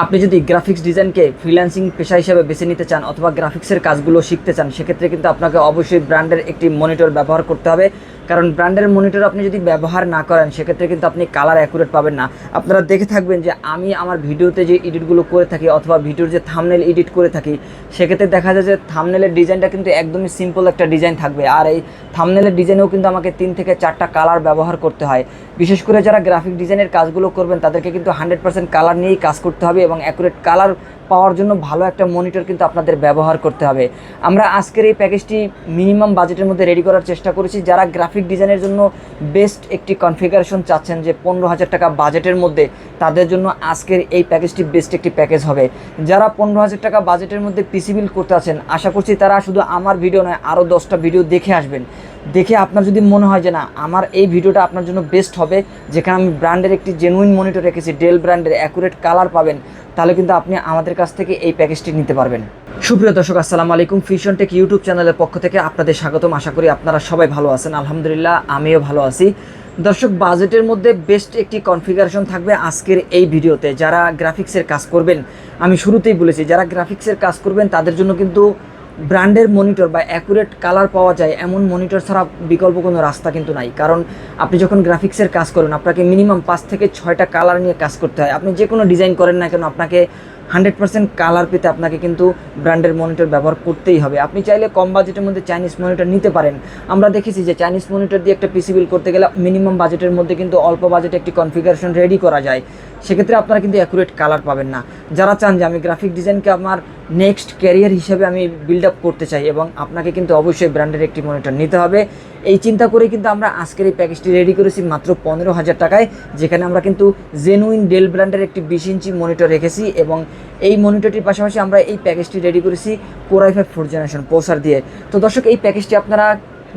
আপনি যদি graphics ডিজাইনকে freelancing পেশা হিসেবে বেছে নিতে চান অথবা গ্রাফিক্সের কাজগুলো শিখতে চান, সেক্ষেত্রে কিন্তু আপনাকে অবশ্যই ব্র্যান্ডের একটি মনিটর ব্যবহার করতে হবে। কারণ ব্র্যান্ডের মনিটর আপনি যদি ব্যবহার না করেন, সেক্ষেত্রে কিন্তু আপনি কালার অ্যাকুরেট পাবেন না। আপনারা দেখে থাকবেন যে আমি আমার ভিডিওতে যে এডিটগুলো করে থাকি অথবা ভিডিওর যে থামনেল এডিট করে থাকি, সেক্ষেত্রে দেখা যায় যে থামনেলের ডিজাইনটা কিন্তু একদমই সিম্পল একটা ডিজাইন থাকবে। আর এই থামনেলের ডিজাইনেও কিন্তু আমাকে তিন থেকে চারটা কালার ব্যবহার করতে হয়। বিশেষ করে যারা গ্রাফিক ডিজাইনের কাজগুলো করবেন, তাদেরকে কিন্তু হান্ড্রেড পার্সেন্ট কালার নিয়েই কাজ করতে হবে এবং অ্যাকুরেট কালার পাওয়ার জন্য ভালো একটা মনিটর কিন্তু আপনাদের ব্যবহার করতে হবে। আমরা আজকের এই প্যাকেজটি মিনিমাম বাজেটের মধ্যে রেডি করার চেষ্টা করেছি। যারা গ্রাফিক ডিজাইনের জন্য বেস্ট একটি কনফিগারেশন চাচ্ছেন যে পনেরো হাজার টাকা বাজেটের মধ্যে, তাদের জন্য আজকের এই প্যাকেজটি বেস্ট একটি প্যাকেজ হবে। যারা পনেরো হাজার টাকা বাজেটের মধ্যে পিসি বিল করতে আছেন, আশা করছি তারা শুধু আমার ভিডিও নয় আরও দশটা ভিডিও দেখে আসবেন। দেখে আপনার যদি মনে হয় যে না, আমার এই ভিডিওটা আপনার জন্য বেস্ট হবে, যেখানে আমি ব্র্যান্ডের একটি জেনুইন মনিটর রেখেছি ডেল ব্র্যান্ডের অ্যাকুরেট কালার পাবেন, তাহলে কিন্তু আপনি আমাদের কাছ থেকে এই প্যাকেজটি নিতে পারবেন। সুপ্রিয় দর্শক, আসসালামু আলাইকুম। ফিশন টেক ইউটিউব চ্যানেলের পক্ষ থেকে আপনাদের স্বাগতম। আশা করি আপনারা সবাই ভালো আছেন। আলহামদুলিল্লাহ, আমিও ভালো আছি। দর্শক বাজেটের মধ্যে বেস্ট একটি কনফিগারেশন থাকবে আজকের এই ভিডিওতে। যারা গ্রাফিক্সের কাজ করবেন, আমি শুরুতেই বলেছি, যারা গ্রাফিক্সের কাজ করবেন, তাদের জন্য কিন্তু ব্র্যান্ডের মনিটর বা অ্যাকুরেট কালার পাওয়া যায়, এমন মনিটর ছাড়া বিকল্প কোনো রাস্তা কিন্তু নাই। কারণ আপনি যখন গ্রাফিক্সের কাজ করেন, আপনাকে মিনিমাম পাঁচ থেকে ছয়টা কালার নিয়ে কাজ করতে হয়। আপনি যে কোনো ডিজাইন করেন না কেন, আপনাকে হান্ড্রেড পার্সেন্ট কালার পেতে আপনাকে কিন্তু ব্র্যান্ডের মনিটর ব্যবহার করতেই হবে। আপনি চাইলে কম বাজেটের মধ্যে চাইনিজ মনিটর নিতে পারেন। আমরা দেখেছি যে চাইনিজ মনিটর দিয়ে একটা পিসি বিল করতে গেলে মিনিমাম বাজেটের মধ্যে কিন্তু অল্প বাজেটে একটি কনফিগারেশন রেডি করা যায়। সেক্ষেত্রে আপনারা কিন্তু অ্যাকুরেট কালার পাবেন না। যারা চান যে আমি গ্রাফিক ডিজাইনকে আমার নেক্সট ক্যারিয়ার হিসেবে আমি বিল্ড আপ করতে চাই এবং আপনাকে কিন্তু অবশ্যই ব্র্যান্ডের একটি মনিটর নিতে হবে। এই চিন্তা করে কিন্তু আমরা আজকের এই প্যাকেজটি রেডি করেছি মাত্র পনেরো হাজার টাকায়, যেখানে আমরা কিন্তু জেনুইন ডেল ব্র্যান্ডের একটি বিশ ইঞ্চি মনিটর রেখেছি এবং এই মনিটরটির পাশাপাশি আমরা এই প্যাকেজটি রেডি করেছি core i five four generation পোসার দিয়ে। তো দর্শক, এই প্যাকেজটি আপনারা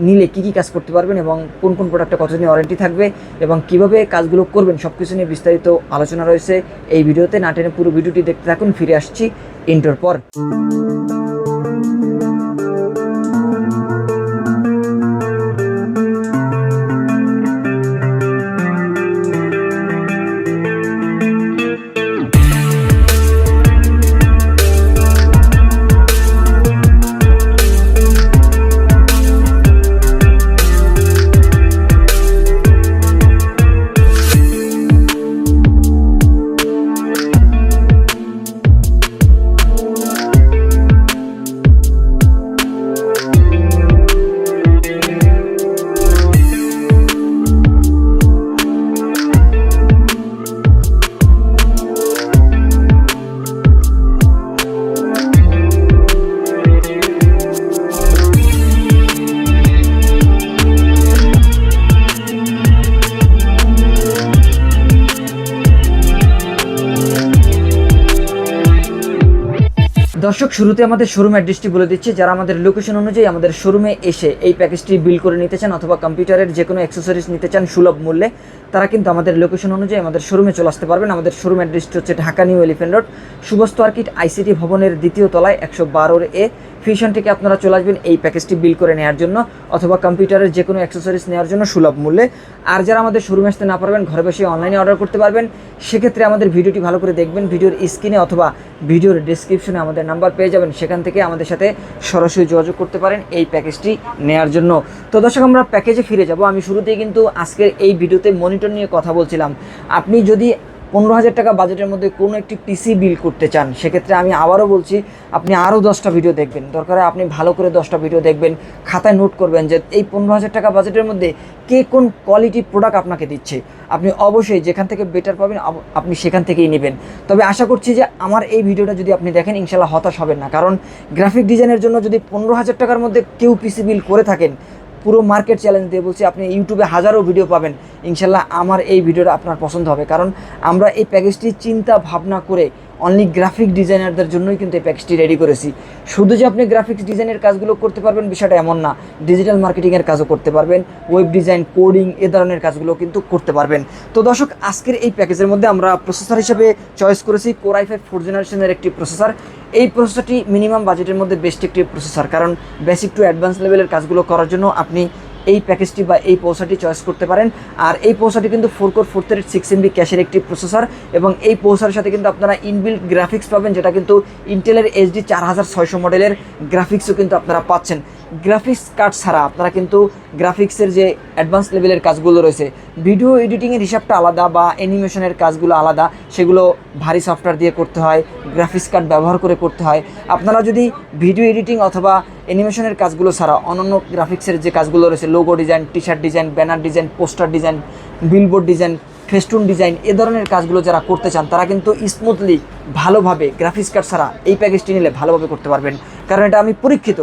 নিলে কী কী কাজ করতে পারবেন এবং কোন কোন প্রোডাক্টে কতদিন ওয়ারেন্টি থাকবে এবং কীভাবে কাজগুলো করবেন সব কিছু নিয়ে বিস্তারিত আলোচনা রয়েছে এই ভিডিওতে। না টেনে পুরো ভিডিওটি দেখতে থাকুন, ফিরে আসছি ইন্টোর পর। দর্শক, শুরুতে আমাদের শোরুম অ্যাড্রেসটি বলে দিচ্ছি। যারা আমাদের লোকেশন অনুযায়ী আমাদের শোরুমে এসে এই প্যাকেজটি বিল করে নিতে চান অথবা কম্পিউটারের যে কোনো অ্যাক্সেসরিজ নিতে চান সুলভ মূল্যে, তারা কিন্তু আমাদের লোকেশন অনুযায়ী আমাদের শোরুমে চলে আসতে পারবেন। আমাদের শোরুম অ্যাড্রেসটি হচ্ছে ঢাকা নিউ এলিফেন্ট রোড, সুবস্ত আর্কিট আইসিটি ভবনের দ্বিতীয় তলায় একশো বারোর এ ফিশন থেকে আপনারা চলে আসবেন এই প্যাকেজটি বিল করে নেওয়ার জন্য অথবা কম্পিউটারের যে কোনো অ্যাক্সেসরিজ নেওয়ার জন্য সুলভ মূল্যে। আর যারা আমাদের শোরুমে আসতে না পারবেন, ঘরে বসে অনলাইনে অর্ডার করতে পারবেন। সেক্ষেত্রে আমাদের ভিডিওটি ভালো করে দেখবেন। ভিডিওর স্ক্রিনে অথবা ভিডিওর ডিসক্রিপশনে আমাদের নাম্বার পেয়ে যাবেন। সেখান থেকে আমাদের সাথে সরাসরি যোগাযোগ করতে পারেন এই প্যাকেজটি নেওয়ার জন্য। তো দর্শক, আমরা প্যাকেজে ফিরে যাব। আমি শুরুতেই কিন্তু আজকের এই ভিডিওতে মনিটর নিয়ে কথা বলছিলাম। আপনি যদি পনেরো হাজার টাকা বাজেটের মধ্যে কোনো একটি পিসি বিল করতে চান, সেক্ষেত্রে আমি আবারও বলছি, আপনি আরও দশটা ভিডিও দেখবেন। দরকার আপনি ভালো করে দশটা ভিডিও দেখবেন, খাতায় নোট করবেন যে এই পনেরো হাজার টাকা বাজেটের মধ্যে কে কোন কোয়ালিটি প্রোডাক্ট আপনাকে দিচ্ছে। আপনি অবশ্যই যেখান থেকে বেটার পাবেন আপনি সেখান থেকেই নেবেন। তবে আশা করছি যে আমার এই ভিডিওটা যদি আপনি দেখেন ইনশাল্লাহ হতাশ হবেন না। কারণ গ্রাফিক ডিজাইনের জন্য যদি পনেরো হাজার টাকার মধ্যে কেউ পিসি বিল করে থাকেন পুরো মার্কেট চ্যালেঞ্জ দিয়ে বলছি, আপনি ইউটিউবে হাজারো ভিডিও পাবেন। ইনশাল্লাহ আমার এই ভিডিওটা আপনার পছন্দ হবে। কারণ আমরা এই প্যাকেজটি চিন্তা ভাবনা করে অনলি গ্রাফিক ডিজাইনারদের জন্যই কিন্তু এই প্যাকেজটি রেডি করেছি। শুধু যে আপনি গ্রাফিক্স ডিজাইনের কাজগুলো করতে পারবেন, বিষয়টা এমন না। ডিজিটাল মার্কেটিংয়ের কাজও করতে পারবেন ওয়েব ডিজাইন কোডিং এ ধরনের কাজগুলো কিন্তু করতে পারবেন। তো দর্শক, আজকের এই প্যাকেজের মধ্যে আমরা প্রসেসর হিসেবে চয়েস করেছি কোরাই ফাইভ ফোর জেনারেশনের একটি প্রসেসর এই প্রসেসরটি মিনিমাম বাজেটের মধ্যে বেস্ট একটি প্রসেসর কারণ বেসিক টু অ্যাডভান্স লেভেলের কাজগুলো করার জন্য আপনি এই প্যাকেজটি বা এই পৌসাটি চয়েস করতে পারেন। আর এই পৌসাটি কিন্তু four core four three six MB ক্যাশের একটি প্রসেসর এবং এই পৌসার সাথে কিন্তু আপনারা ইনবিল্ট গ্রাফিক্স পাবেন, যেটা কিন্তু ইন্টেলের এইচডি চার হাজার ছয়শো মডেলের গ্রাফিক্সও কিন্তু আপনারা পাচ্ছেন। গ্রাফিক্স কার্ড ছাড়া আপনারা কিন্তু গ্রাফিক্সের যে অ্যাডভান্স লেভেলের কাজগুলো রয়েছে ভিডিও এডিটিংয়ের হিসাবটা আলাদা বা অ্যানিমেশনের কাজগুলো আলাদা, সেগুলো ভারী সফটওয়্যার দিয়ে করতে হয় গ্রাফিক্স কার্ড ব্যবহার করে করতে হয়। আপনারা যদি ভিডিও এডিটিং অথবা অ্যানিমেশনের কাজগুলো ছাড়া অন্যান্য গ্রাফিক্সের যে কাজগুলো রয়েছে logo design T shirt design banner design poster design billboard design festoon design এ ধরনের কাজগুলো যারা করতে চান, তারা কিন্তু স্মুথলি ভালোভাবে গ্রাফিক্স কার্ড ছাড়া এই প্যাকেজটি নিলে ভালোভাবে করতে পারবেন। কারণ এটা আমি পরীক্ষিত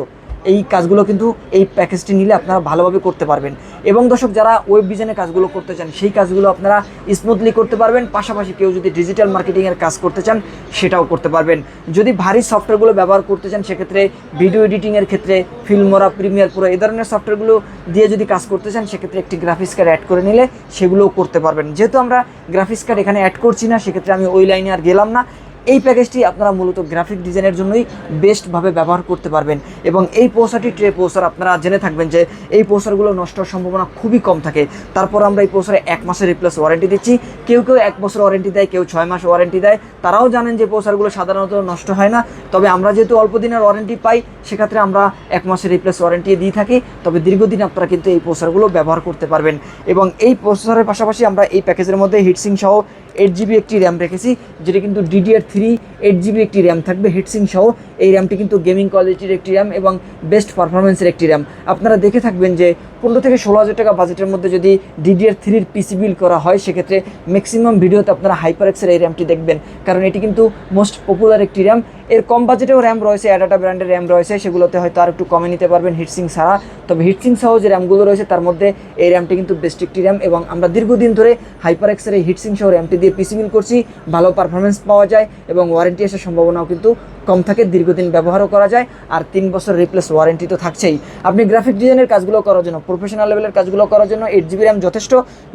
এই কাজগুলো কিন্তু এই প্যাকেজটি নিলে আপনারা ভালোভাবে করতে পারবেন। এবং দর্শক, যারা ওয়েব ডিজাইনের কাজগুলো করতে চান, সেই কাজগুলো আপনারা স্মুথলি করতে পারবেন। পাশাপাশি কেউ যদি ডিজিটাল মার্কেটিংয়ের কাজ করতে চান, সেটাও করতে পারবেন। যদি ভারী সফটওয়্যারগুলো ব্যবহার করতে চান, সেক্ষেত্রে ভিডিও এডিটিংয়ের ক্ষেত্রে ফিল্মোরা প্রিমিয়ার প্রো এই ধরনের সফটওয়্যারগুলো দিয়ে যদি কাজ করতে চান, সেক্ষেত্রে একটি গ্রাফিক্স কার্ড অ্যাড করে নিলে সেগুলোও করতে পারবেন। যেহেতু আমরা গ্রাফিক্স কার্ড এখানে অ্যাড করছি না, সেক্ষেত্রে আমি ওই লাইনে আর গেলাম না। এই প্যাকেজটি আপনারা মূলত গ্রাফিক ডিজাইনের জন্যই বেস্টভাবে ব্যবহার করতে পারবেন এবং এই পোসারটি ট্রে পোসার আপনারা জেনে থাকবেন যে এই পোসারগুলো নষ্ট হওয়ার সম্ভাবনা খুবই কম থাকে। তারপর আমরা এই পোসারে এক মাসের রিপ্লেস ওয়ারেন্টি দিচ্ছি। কেউ কেউ এক বছর ওয়ারেন্টি দেয়, কেউ ছয় মাস ওয়ারেন্টি দেয়। তারাও জানেন যে পোসারগুলো সাধারণত নষ্ট হয় না। তবে আমরা যেহেতু অল্প দিনের ওয়ারেন্টি পাই, সেক্ষেত্রে আমরা এক মাসের রিপ্লেস ওয়ারেন্টি দিয়ে থাকি। তবে দীর্ঘদিন আপনারা কিন্তু এই পোসারগুলো ব্যবহার করতে পারবেন। এবং এই প্রসেসরের পাশাপাশি আমরা এই প্যাকেজের মধ্যে হিটসিং সহ এইট জিবি একটি র্যাম রেখেছি, যেটা কিন্তু ডিডিআর থ্রি এইট জিবি একটি র্যাম থাকবে হিটসিং সহ। এই র্যামটি কিন্তু গেমিং কোয়ালিটির একটি র্যাম এবং বেস্ট পারফরমেন্সের একটি র্যাম আপনারা দেখে থাকবেন যে পনেরো থেকে ষোলো হাজার টাকা বাজেটের মধ্যে যদি ডিডিআর থ্রির পিসি বিল করা হয়, সেক্ষেত্রে ম্যাক্সিমাম ভিডিওতে আপনারা হাইপার এক্সের এই র্যামটি দেখবেন। কারণ এটি কিন্তু মোস্ট পপুলার একটি র্যাম এর কম বাজেটেও র্যাম রয়েছে অ্যাডাটা ব্র্যান্ডের র্যাম রয়েছে, সেগুলোতে হয়তো আর একটু কমে নিতে পারবেন হিটসিং ছাড়া। তবে হিটসিং সহ যে র্যামগুলো রয়েছে, তার মধ্যে এই র্যামটি কিন্তু বেস্ট একটি র্যাম এবং আমরা দীর্ঘদিন ধরে হাইপার এক্সের এই হিটসিং সহ র্যামটি দিয়ে পিসি বিল করছি। ভালো পারফরমেন্স পাওয়া যায় এবং ওয়ারেন্টি আসার সম্ভাবনাও কিন্তু কম থাকে, দীর্ঘদিন ব্যবহারও করা যায় আর তিন বছর রিপ্লেস ওয়ারেন্টি তো থাকছেই। আপনি গ্রাফিক ডিজাইনের কাজগুলো করার জন্য প্রফেশনাল লেভেলের কাজগুলো করার জন্য এইট জিবি র্যাম যথেষ্ট।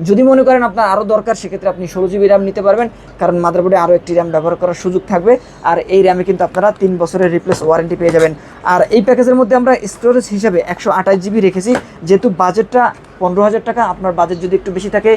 যদি মনে করেন আপনার আরও দরকার, সেক্ষেত্রে আপনি ষোলো জিবি র্যাম নিতে পারবেন, কারণ মাদারবোর্ডে আরও একটি র্যাম ব্যবহার করার সুযোগ থাকবে আর এই র্যামে কিন্তু আপনারা তিন বছরের রিপ্লেস ওয়ারেন্টি পেয়ে যাবেন। আর এই প্যাকেজের মধ্যে আমরা স্টোরেজ হিসাবে একশো আঠাশ জিবি রেখেছি, যেহেতু বাজেটটা পনেরো হাজার টাকা, আপনার বাজেট যদি একটু বেশি থাকে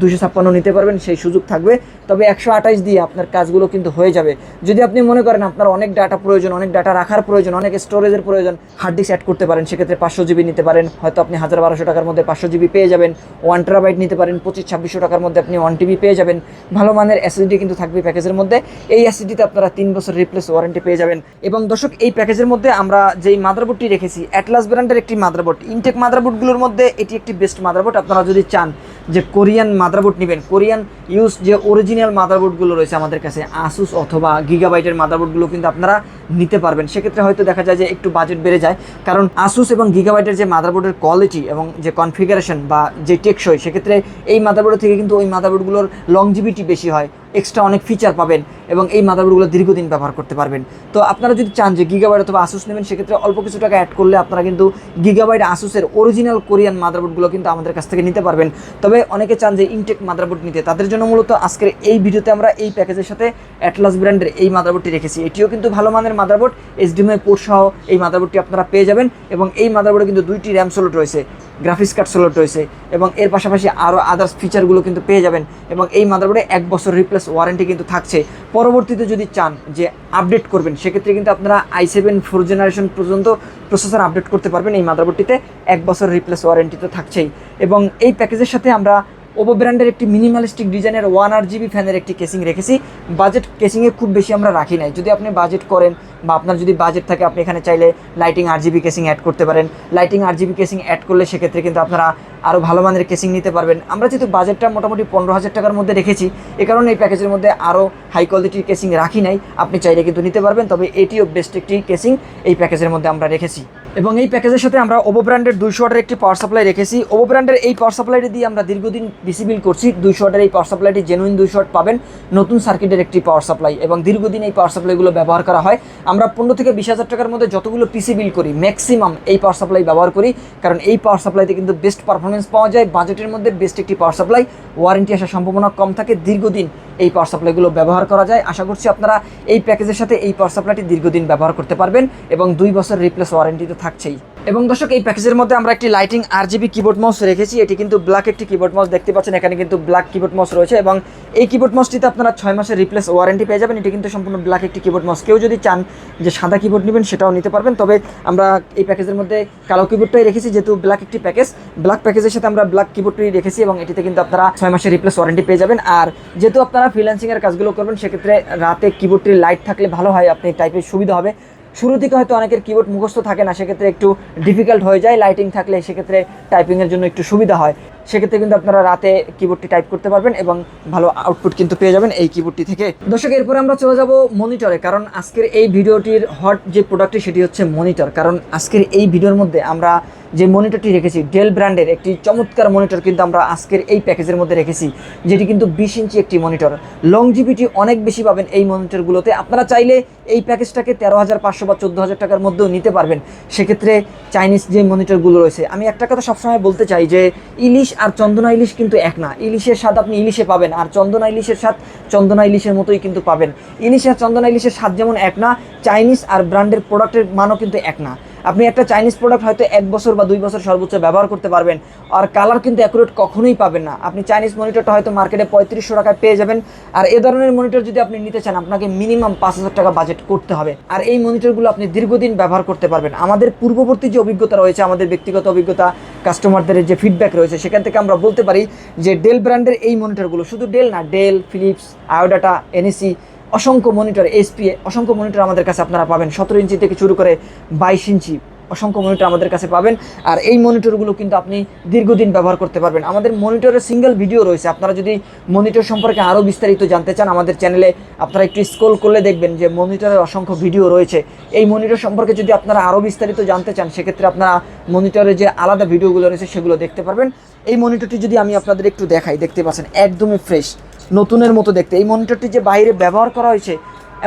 দুশো ছাপ্পান্ন নিতে পারবেন, সেই সুযোগ থাকবে। তবে একশো আঠাশ দিয়ে আপনার কাজগুলো কিন্তু হয়ে যাবে। যদি আপনি মনে করেন আপনার অনেক ডাটা প্রয়োজন, অনেক ডাটা রাখার প্রয়োজন, অনেক স্টোরেজের প্রয়োজন হার্ড ডিস্ক অ্যাড করতে পারেন, সেক্ষেত্রে পাঁচশো জিবি নিতে পারেন। হয়তো আপনি হাজার বারোশো টাকার মধ্যে পাঁচশো জিবি পেয়ে যাবেন। ওয়ান টেরাবাইট নিতে পারেন, পঁচিশ ছাব্বিশশো টাকার মধ্যে আপনি ওয়ান টিবি পেয়ে যাবেন। ভালো মানের এসএসডি কিন্তু থাকবে প্যাকেজের মধ্যে। এই এসএসডিতে আপনারা তিন বছর রিপ্লেস ওয়ারেন্টি পেয়ে যাবেন। এবং দর্শক, এই প্যাকেজের মধ্যে আমরা যেই মাদারবোর্ডটি রেখেছি অ্যাটলাস ব্র্যান্ডের একটি মাদারবোর্ড ইনটেক মাদারবোর্ডগুলোর মধ্যে এটি একটি বেস্ট মাদারবোর্ড আপনারা যদি চান যে কোরিয়ান মাদারবোর্ড নেবেন। কোরিয়ান ইউজ যে অরিজিনাল মাদারবোর্ডগুলো রয়েছে আমাদের কাছে আসুস অথবা গিগাবাইটের মাদারবোর্ডগুলো কিন্তু আপনারা নিতে পারবেন। সেক্ষেত্রে হয়তো দেখা যায় যে একটু বাজেট বেড়ে যায়। কারণ আসুস এবং গিগাবাইটের যে মাদারবোর্ডের কোয়ালিটি এবং যে কনফিগারেশন বা যে টেকসই সেক্ষেত্রে এই মাদারবোর্ডের থেকে কিন্তু ওই মাদারবোর্ডগুলোর লংজিভিটি বেশি হয়। এক্সট্রা অনেক ফিচার পাবেন এবং এই মাদারবোর্ডগুলো দীর্ঘদিন ব্যবহার করতে পারবেন। তো আপনারা যদি চান যে গিগাবাইট অথবা আসুস নেবেন, সেক্ষেত্রে অল্প কিছু টাকা অ্যাড করলে আপনারা কিন্তু গিগাবাইট আসুসের অরিজিনাল কোরিয়ান মাদারবোর্ডগুলো কিন্তু আমাদের কাছ থেকে নিতে পারবেন। তবে অনেকে চান যে ইনটেক মাদারবোর্ড নিতে। তাদের জন্য মূলত আজকের এই ভিডিওতে আমরা এই প্যাকেজের সাথে অ্যাটলাস ব্র্যান্ডের এই মাদারবোর্ডটি রেখেছি। এটিও কিন্তু ভালো মানের মাদারবোর্ড এইচডিএমআই পোর্ট সহ এই মাদারবোর্ডটি আপনারা পেয়ে যাবেন এবং এই মাদারবোর্ডে কিন্তু দুইটি র্যাম সোলট রয়েছে। গ্রাফিক্স কার্ড সোলট রয়েছে এবং এর পাশাপাশি আরও আদার্স ফিচারগুলো কিন্তু পেয়ে যাবেন এবং এই মাদারবোর্ডে এক বছর রিপ্লেস ওয়ারেন্টি কিন্তু থাকছে। পরবর্তীতে যদি চান যে আপডেট করবেন, সেক্ষেত্রে কিন্তু আপনারা আই সেভেন ফোর জেনারেশন পর্যন্ত প্রসেসর আপডেট করতে পারবেন এই মাদারবোর্ডটিতে এক বছর রিপ্লেস ওয়ারেন্টি তো থাকছেই। এবং এই প্যাকেজের সাথে আমরা ওপো ব্র্যান্ডের একটি মিনিমালিস্টিক ডিজাইনের ওয়ান আর জিবি ফ্যানের একটি কেসিং রেখেছি। বাজেট কেসিংয়ে খুব বেশি আমরা রাখি নাই। যদি আপনি বাজেট করেন বা আপনার যদি বাজেট থাকে, আপনি এখানে চাইলে lighting R GB casing add করতে পারেন। Lighting R GB casing add করলে সেক্ষেত্রে কিন্তু আপনারা আরও ভালো মানের কেসিং নিতে পারবেন। আমরা যেহেতু বাজেটটা মোটামুটি পনেরো হাজার টাকার মধ্যে রেখেছি, এ কারণে এই প্যাকেজের মধ্যে আরও হাই কোয়ালিটির কেসিং রাখি নাই। আপনি চাইলে কিন্তু নিতে পারবেন, তবে এটিও বেস্ট একটি কেসিং এই প্যাকেজের মধ্যে আমরা রেখেছি। এবং এই প্যাকেজের সাথে আমরা ওভো ব্র্যান্ডের দুইশো ওয়াটের একটি পাওয়ার সাপ্লাই রেখেছি। ওভো ব্র্যান্ডের এই পাওয়ার সাপ্লাইটি দিয়ে আমরা দীর্ঘদিন পিসি বিল করছি। দুইশো ওয়াটের এই পাওয়ার সাপ্লাইটি জেনুইন দুইশো ওয়াট পাবেন নতুন সার্কিটের একটি পাওয়ার সাপ্লাই এবং দীর্ঘদিন এই পাওয়ার সাপ্লাইগুলো ব্যবহার করা হয়। আমরা পনেরো থেকে বিশ হাজার টাকার মধ্যে যতগুলো পিসি বিল করি ম্যাক্সিমাম এই পাওয়ার সাপ্লাই ব্যবহার করি। কারণ এই পাওয়ার সাপ্লাইতে কিন্তু বেস্ট পারফরমেন্স পাওয়া যায়। বাজেটের মধ্যে বেস্ট একটি পাওয়ার সাপ্লাই ওয়ারেন্টি আসার সম্ভাবনা কম থাকে। দীর্ঘদিন এই পাওয়ার সাপ্লাইগুলো ব্যবহার করা যায়। আশা করছি আপনারা এই প্যাকেজের সাথে এই পাওয়ার সাপ্লাইটি দীর্ঘদিন ব্যবহার করতে পারবেন এবং দুই বছর রিপ্লেস ওয়ারেন্টি তো থাকছেই। এবং দর্শক, এই প্যাকেজের মধ্যে আমরা একটি lighting R GB keyboard mouse রেখেছি। এটি কিন্তু ব্ল্যাক একটি কিবোর্ড মাউস দেখতে পাচ্ছেন। এখানে কিন্তু ব্ল্যাক কিবোর্ড মাউস রয়েছে এবং এই কিবোর্ড মাউসটিতে আপনারা ছয় মাসের রিপ্লেস ওয়ারেন্টি পেয়ে যাবেন। এটি কিন্তু সম্পূর্ণ ব্ল্যাক একটি কিবোর্ড মাউস কেউ যদি চান যে সাদা কিবোর্ড নেবেন, সেটাও নিতে পারবেন। তবে আমরা এই প্যাকেজের মধ্যে কালো কিবোর্ডটাই রেখেছি, যেহেতু ব্ল্যাক একটি প্যাকেজ ব্ল্যাক প্যাকেজের সাথে আমরা ব্ল্যাক কিবোর্ডটি রেখেছি এবং এটিতে কিন্তু আপনারা ছয় মাসের রিপ্লেস ওয়ারেন্টি পেয়ে যাবেন। আর যেহেতু আপনারা ফ্রিল্যান্সিংয়ের কাজগুলো করবেন, সেক্ষেত্রে রাতে কিবোর্ডটির লাইট থাকলে ভালো হয়, আপনি টাইপের সুবিধা হবে। শুরু থেকে হয়তো অনেকের কিবোর্ড মুখস্থ থাকে না, সেক্ষেত্রে একটু ডিফিকাল্ট হয়ে যায় লাইটিং থাকলে, সেক্ষেত্রে টাইপিংয়ের জন্য একটু সুবিধা হয়। সেক্ষেত্রে কিন্তু আপনারা রাতে কিবোর্ডটি টাইপ করতে পারবেন এবং ভালো আউটপুট কিন্তু পেয়ে যাবেন এই কিবোর্ডটি থেকে। দর্শক, এরপরে আমরা চলে যাব মনিটরে কারণ আজকের এই ভিডিওটির হট যে প্রোডাক্টটি সেটি হচ্ছে মনিটর কারণ আজকের এই ভিডিওর মধ্যে আমরা যে মনিটরটি রেখেছি ডেল ব্র্যান্ডের একটি চমৎকার মনিটর কিন্তু আমরা আজকের এই প্যাকেজের মধ্যে রেখেছি, যেটি কিন্তু বিশ ইঞ্চি একটি মনিটর লংজিভিটি অনেক বেশি পাবেন এই মনিটরগুলোতে আপনারা চাইলে এই প্যাকেজটাকে তেরো হাজার পাঁচশো বা চোদ্দ হাজার টাকার মধ্যেও নিতে পারবেন। সেক্ষেত্রে চাইনিজ যে মনিটরগুলো রয়েছে, আমি একটা কথা সবসময় বলতে চাই যে, ইলিশ আর চন্দনা ইলিশ কিন্তু এক না। ইলিশের স্বাদ আপনি ইলিশে পাবেন, আর চন্দনা ইলিশের স্বাদ চন্দনা ইলিশের মতোই কিন্তু পাবেন। ইলিশ আর চন্দনা ইলিশের স্বাদ যেমন এক না চাইনিজ আর ব্র্যান্ডের প্রোডাক্টের মানও কিন্তু এক না। আপনি একটা চাইনিজ প্রোডাক্ট হয়তো এক বছর বা দুই বছর সর্বোচ্চ ব্যবহার করতে পারবেন, আর কালার কিন্তু অ্যাকুরেট কখনোই পাবেন না। আপনি চাইনিজ মনিটরটা হয়তো মার্কেটে পঁয়ত্রিশশো টাকায় পেয়ে যাবেন, আর এ ধরনের মনিটর যদি আপনি নিতে চান, আপনাকে মিনিমাম পাঁচ হাজার টাকা বাজেট করতে হবে। আর এই মনিটরগুলো আপনি দীর্ঘদিন ব্যবহার করতে পারবেন। আমাদের পূর্ববর্তী যে অভিজ্ঞতা রয়েছে, আমাদের ব্যক্তিগত অভিজ্ঞতা কাস্টমারদের যে ফিডব্যাক রয়েছে, সেখান থেকে আমরা বলতে পারি যে ডেল ব্র্যান্ডের এই মনিটরগুলো শুধু ডেল না ডেল ফিলিপস আয়োডাটা এনএসি অসংখ্য মনিটর এসপি অসংখ্য মনিটর আমাদের কাছে আপনারা পাবেন। সতেরো ইঞ্চি থেকে শুরু করে বাইশ ইঞ্চি অসংখ্য মনিটর আমাদের কাছে পাবেন। আর এই মনিটরগুলো কিন্তু আপনি দীর্ঘদিন ব্যবহার করতে পারবেন। আমাদের মনিটরের সিঙ্গেল ভিডিও রয়েছে। আপনারা যদি মনিটর সম্পর্কে আরও বিস্তারিত জানতে চান, আমাদের চ্যানেলে আপনারা একটু স্ক্রল করলে দেখবেন যে মনিটরের অসংখ্য ভিডিও রয়েছে। এই মনিটর সম্পর্কে যদি আপনারা আরও বিস্তারিত জানতে চান, সেক্ষেত্রে আপনারা মনিটরের যে আলাদা ভিডিওগুলো রয়েছে, সেগুলো দেখতে পারবেন। এই মনিটরটি যদি আমি আপনাদের একটু দেখাই, দেখতে পাচ্ছেন, একদমই ফ্রেশ নতুনের মতো দেখতে। এই মনিটরটি যে বাইরে ব্যবহার করা হয়েছে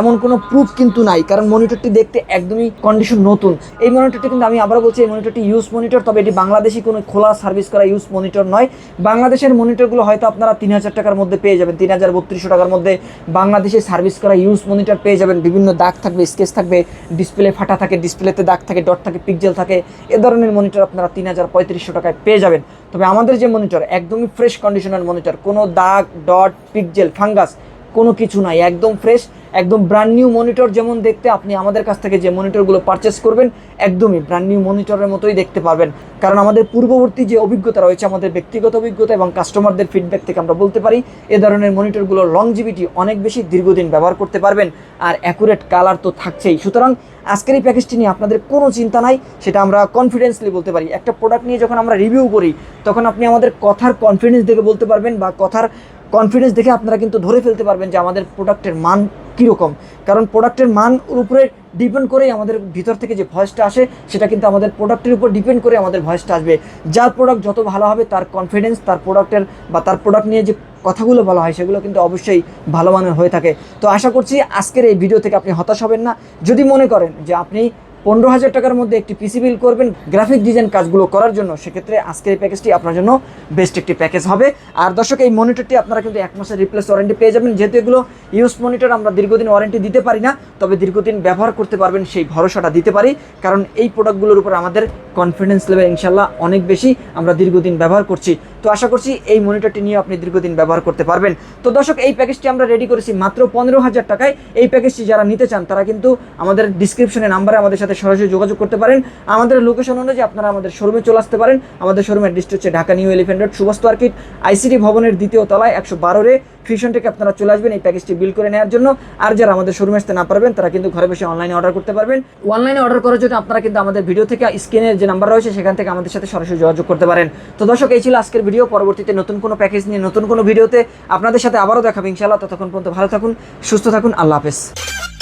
এমন কোনো প্রুফ কিন্তু নাই, কারণ মনিটরটি দেখতে একদমই কন্ডিশন নতুন। এই মনিটরটি কিন্তু আমি আবারও বলছি, এই মনিটরটি ইউজ মনিটর তবে এটি বাংলাদেশি কোনো খোলা সার্ভিস করা ইউজ মনিটর নয়। বাংলাদেশের মনিটরগুলো হয়তো আপনারা তিন হাজার টাকার মধ্যে পেয়ে যাবেন, তিন হাজার বত্রিশশো টাকার মধ্যে বাংলাদেশে সার্ভিস করা ইউজ মনিটর পেয়ে যাবেন। বিভিন্ন দাগ থাকবে স্কেচ থাকবে ডিসপ্লে ফাটা থাকে ডিসপ্লেতে দাগ থাকে ডট থাকে পিকজেল থাকে, এ ধরনের মনিটর আপনারা তিন হাজার পঁয়ত্রিশশো টাকায় পেয়ে যাবেন। তবে আমাদের যে মনিটর একদমই ফ্রেশ কন্ডিশনের মনিটর কোনো দাগ ডট পিকজেল ফাঙ্গাস কোনো কিছু নাই, একদম ফ্রেশ একদম ব্র্যান্ড নিউ মনিটর যেমন দেখতে আপনি আমাদের কাছ থেকে যে মনিটরগুলো পারচেস করবেন, একদমই ব্র্যান্ড নিউ মনিটরের মতোই দেখতে পারবেন। কারণ আমাদের পূর্ববর্তী যে অভিজ্ঞতা রয়েছে, আমাদের ব্যক্তিগত অভিজ্ঞতা এবং কাস্টমারদের ফিডব্যাক থেকে আমরা বলতে পারি, এ ধরনের মনিটরগুলোর লংজিভিটি অনেক বেশি দীর্ঘদিন ব্যবহার করতে পারবেন আর অ্যাকুরেট কালার তো থাকছেই। সুতরাং আজকের এই প্যাকেজটি নিয়ে আপনাদের কোনো চিন্তা নাই, সেটা আমরা কনফিডেন্সলি বলতে পারি। একটা প্রোডাক্ট নিয়ে যখন আমরা রিভিউ করি, তখন আপনি আমাদের কথার কনফিডেন্স দেখে বলতে পারবেন বা কথার কনফিডেন্স দেখে আপনারা কিন্তু ধরে ফেলতে পারবেন যে আমাদের প্রোডাক্টের মান কীরকম। কারণ প্রোডাক্টের মান উপরে ডিপেন্ড করেই আমাদের ভিতর থেকে যে ভয়েসটা আসে, সেটা কিন্তু আমাদের প্রোডাক্টের উপর ডিপেন্ড করে আমাদের ভয়েসটা আসবে। যার প্রোডাক্ট যত ভালো হবে, তার কনফিডেন্স তার প্রোডাক্টের বা তার প্রোডাক্ট নিয়ে যে কথাগুলো বলা হয়, সেগুলো কিন্তু অবশ্যই ভালো মানের হয়ে থাকে। তো আশা করছি আজকের এই ভিডিও থেকে আপনি হতাশ হবেন না। যদি মনে করেন যে আপনি পনেরো হাজার টাকার মধ্যে একটি পিসি বিল করবেন গ্রাফিক ডিজাইন কাজগুলো করার জন্য। সেক্ষেত্রে আজকের এই প্যাকেজটি আপনার জন্য বেস্ট একটি প্যাকেজ হবে। আর দর্শক, এই মনিটরটি আপনারা কিন্তু এক মাসের রিপ্লেস ওয়ারেন্টি পেয়ে যাবেন। যেহেতু এগুলো ইউজ মনিটর আমরা দীর্ঘদিন ওয়ারেন্টি দিতে পারি না, তবে দীর্ঘদিন ব্যবহার করতে পারবেন, সেই ভরসাটা দিতে পারি। কারণ এই প্রোডাক্টগুলোর উপর আমাদের কনফিডেন্স লেভেল ইনশাল্লাহ অনেক বেশি। আমরা দীর্ঘদিন ব্যবহার করছি। তো আশা করছি এই মনিটরটি নিয়ে আপনি দীর্ঘদিন ব্যবহার করতে পারবেন। তো দর্শক, এই প্যাকেজটি আমরা রেডি করেছি মাত্র পনেরো হাজার টাকায়। এই প্যাকেজটি যারা নিতে চান, তারা কিন্তু আমাদের ডিসক্রিপশনে নাম্বারে আমাদের সাথে সরাসরি যোগাযোগ করতে পারেন। আমাদের লোকেশন অনুযায়ী আপনারা আমাদের শোরুমে চলে আসতে পারেন। আমাদের শোরুমের অ্যাড্রেসটি হচ্ছে ঢাকা নিউ এলিফেন্ট রোড সুবস্ত মার্কেট আইসিডি ভবনের দ্বিতীয় তলায় একশো বারোরে ফিউশন থেকে আপনারা চলে আসবেন এই প্যাকেজটি বিল করে নেওয়ার জন্য। আর যারা আমাদের শোরুমে আসতে না পারবেন, তারা কিন্তু ঘরে বসে অনলাইনে অর্ডার করতে পারবেন। অনলাইনে অর্ডার করার জন্য আপনারা কিন্তু আমাদের ভিডিও থেকে স্ক্রিনের যে নাম্বার রয়েছে, সেখান থেকে আমাদের সাথে সরাসরি যোগাযোগ করতে পারেন। তো দর্শক, এই ছিল আজকের ভিডিও পরবর্তীতে নতুন কোনো প্যাকেজ নিয়ে নতুন কোনো ভিডিওতে আপনাদের সাথে আবারও দেখাবো ইনশাআল্লাহ। ততক্ষণ পর্যন্ত ভালো থাকুন, সুস্থ থাকুন। আল্লাহ হাফেজ।